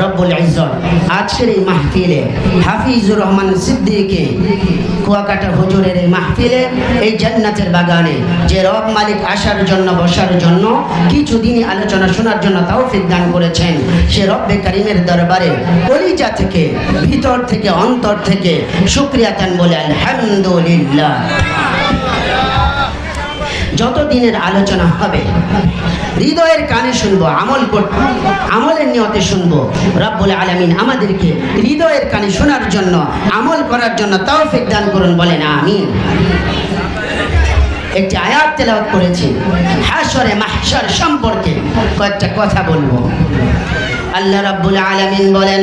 রব্বুল ইজ্জত। আজকের এই মাহফিলে হাফিজুর রহমান সিদ্দিকে কুয়াকাটা হুজুরের এই মাহফিলে, এই জান্নাতের বাগানে যে রব মালিক আসার জন্য, বসার জন্য কিছুদিনই আলোচনা শোনার জন্য তৌফিক দান করেছেন, সে রব্বে কারিমের দরবারে কলিজা থেকে, ভিতর থেকে, অন্তর থেকে শুক্রিয়া তান বলে আলহামদুলিল্লাহ। যত দিনের আলোচনা হবে হৃদয়ের কানে শুনব, আমল করব আমলের নিয়তে শুনব। রব্বুল আলামিন আমাদেরকে হৃদয়ের কানে শোনার জন্য, আমল করার জন্য তৌফিক দান করুন, বলেন আমিন। একটি আয়াত তেলাওয়াত করেছি হাসরে মাহশর সম্পর্কে কয়েকটা কথা বলব। আল্লাহ রাব্বুল আলামিন বলেন,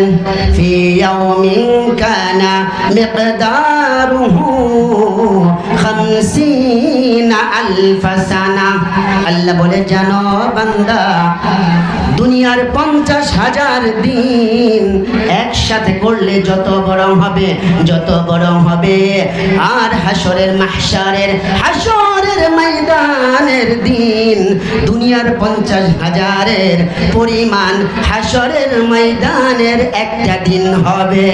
ফি ইয়াউমিন কানা মিকদারুহু 50 আলফ আল্লাহ বলে, জানো বান্দা, দুনিয়ার পঞ্চাশ হাজার দিন একসাথে করলে যত বড় হবে, যত বড় হবে। আর হাসরের মাহশারের হাসরের ময়দানের দিন দুনিয়ার পঞ্চাশ হাজারের পরিমাণ হাসরের ময়দানের একটা দিন হবে।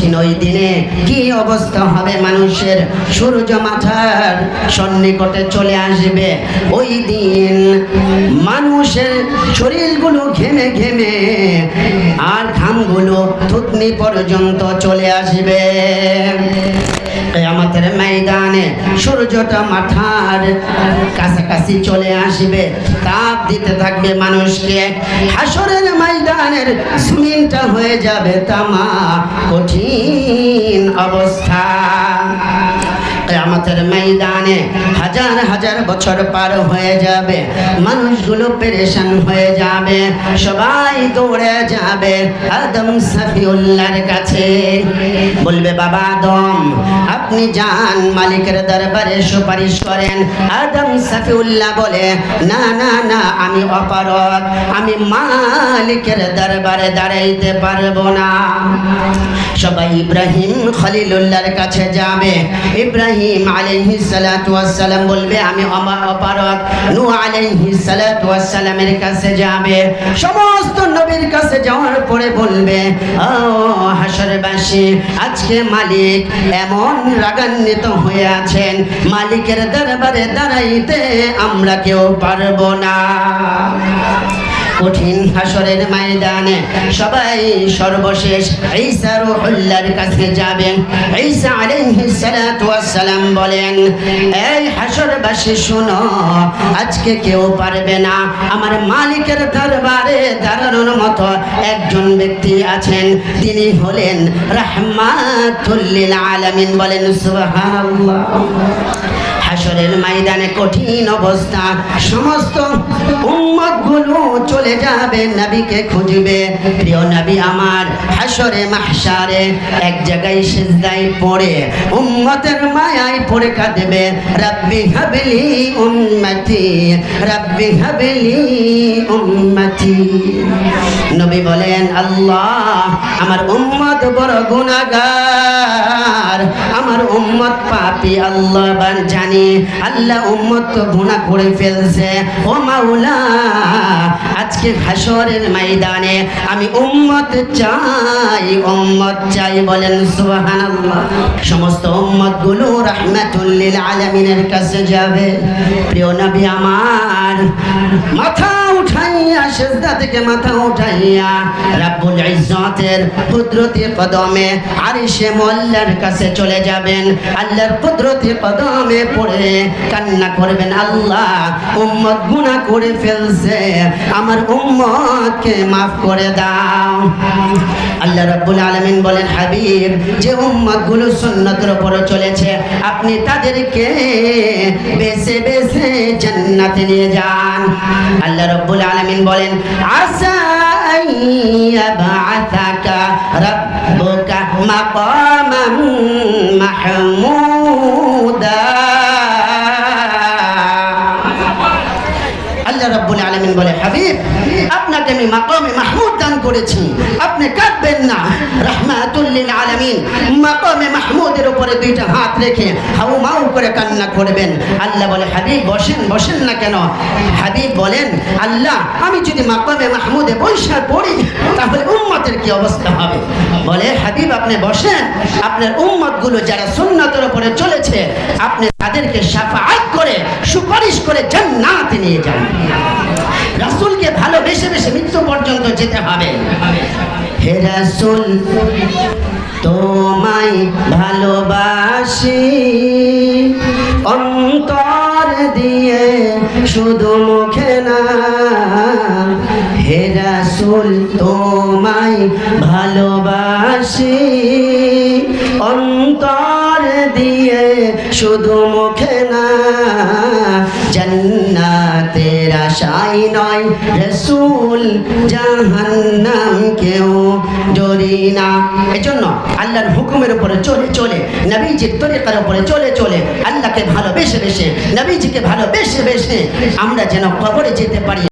কঠিন ওই দিনে কি অবস্থা হবে মানুষের? সূর্য মাথার সন্নিকটে চলে আসবে। ওই দিন মানুষের শরীরগুলো ঘেমে ঘেমে আর ঘামগুলো থুতনি পর্যন্ত চলে আসবে। আমাদের ময়দানে সূর্যটা মাথার কাছাকাছি চলে আসবে, তাপ দিতে থাকবে মানুষকে। হাসরের ময়দানের জমিনটা হয়ে যাবে তামা কঠিন অবস্থা। আমাদের ময়দানে হাজার হাজার বছর পার হয়ে যাবে, মানুষগুলো পেরেশান হয়ে যাবে, সবাই দৌড়ে যাবে আদম সাফিউল্লাহর কাছে। বলবে, বাবা আদম, আপনি যান, মালিকের দরবারে সুপারিশ করেন। আদম সাফিউল্লাহ বলে, না না না, আমি অপারক আমি মালিকের দরবারে দাঁড়াইতে পারব না। সবাই ইব্রাহিম খলিলুল্লাহর কাছে যাবে, ইব্রাহিম আলাইহিস সালাতু ওয়াস সালাম বলবে, আমি অপারক নূহ আলাইহিস সালাতু ওয়াস সালামের কাছে যাবে। সমস্ত নবীর কাছে যাওয়ার পরে বলবে, ও হাসরবাসী আজকে মালিক এমন রাগান্বিত হয়ে আছেন, মালিকের দরবারে দাঁড়াইতে আমরা কেউ পারব না। কঠিন হাসরের ময়দানে সবাই সর্বশেষ ঈসা রুহুল্লাহর কাছে যাবেন। ঈসা আলাইহিস সালাতু ওয়াস সালাম বলেন, এই হাসরবাসী শোনো, আজকে কেউ পারবে না। আমার মালিকের দরবারে দাঁড়ানোর মতো একজন ব্যক্তি আছেন। তিনি হলেন রাহমাতুল লিল আলামিন বলেন, সুবহানাল্লাহ। হাসরের ময়দানে কঠিন অবস্থা। সমস্ত উম্মতগুলো চলে যাবে, নবীকে খুঁজবে। প্রিয় নবী আমার হাসরে, মাহশারে এক জায়গায় সিজদায় পড়ে, উম্মতের মায়ায় পড়ে কাঁদবে রাব্বি হাবলি উম্মতি, রাব্বি হাবলি উম্মতি। নবী বলেন, আল্লাহ, আমার উম্মত বড় গুনাহগার। আমার উম্মত পাপী আল্লাহ জানি। আল্লাহ উম্মত তো গুণা করে ফেলছে। ও মাওলা, আজকে হাসরের ময়দানে আমি উম্মত চাই উম্মত চাই বলেন সুবহানাল্লাহ। সমস্ত উম্মতগুলো রাহমাতুল লিল আলামিনের কাছে যাবে। প্রিয় নবী আমার, মাথা উঠাইয়া সেজদা থেকে মাথা উঠাইয়া রাব্বুল ইজ্জতের কুদরতি মোল্লার কাছে চলে যাবেন। আল্লাহর কুদরতি পড়ে কান্না করবেন, আল্লাহ, উম্মত করে ফেলছে। আমার উম্মতকে করে দাও। আল্লাহ রাব্বুল আলামিন বলেন, হাবিব, যে চলেছে, আপনি তাদেরকে বেছে বেছে জান্নাতে নিয়ে যান। আল্লাহ রাব্বুল আলামিন বলেন আসা ইয়াবআসাকা রাব্বুকা মাকামান মাহমুদা আল্লাহ রাব্বুল আলামিন বলে হাবিব আপনাকে আমি মাকামে মাহমুদ দান করেছি। আপনি কাঁদবেন না। রহমাতুল্লিল আলামিন মাকামে মাহমুদের উপরে দুইটা হাত রেখে হাউ মাউ করে কান্না করবেন। আল্লাহ বলে, হাবিব বসেন বসেন না কেন? হাবিব বলেন, আল্লাহ, আমি যদি মাকামে মাহমুদে বৈশা পড়ি, তাহলে উম্মতের কি অবস্থা হবে? বলে, হাবিব, আপনি বসেন। আপনার উম্মতগুলো যারা সুন্নতের উপরে চলেছে, আপনি তাদেরকে সাফাআত করে, সুপারিশ করে জান্নাতে নিয়ে যান। রাসূলকে মৃত্যু পর্যন্ত যেতে হবে। হে রাসূল, তোমায় ভালোবাসি। অন্তর দিয়ে শুধু মুখে না। হে রাসূল, তোমায় ভালোবাসি। অন্তর দিয়ে শুধু মুখে না। আশাই নয়। রসুল জাহান্নাম কেউ ডরি না। এজন্য আল্লাহর হুকুমের উপরে চলে চলে, নবীজির তরিকার উপরে চলে চলে আল্লাহকে ভালোবেসে বেসে, নবীজিকে ভালোবেসে বেসে আমরা যেন কবরে যেতে পারি।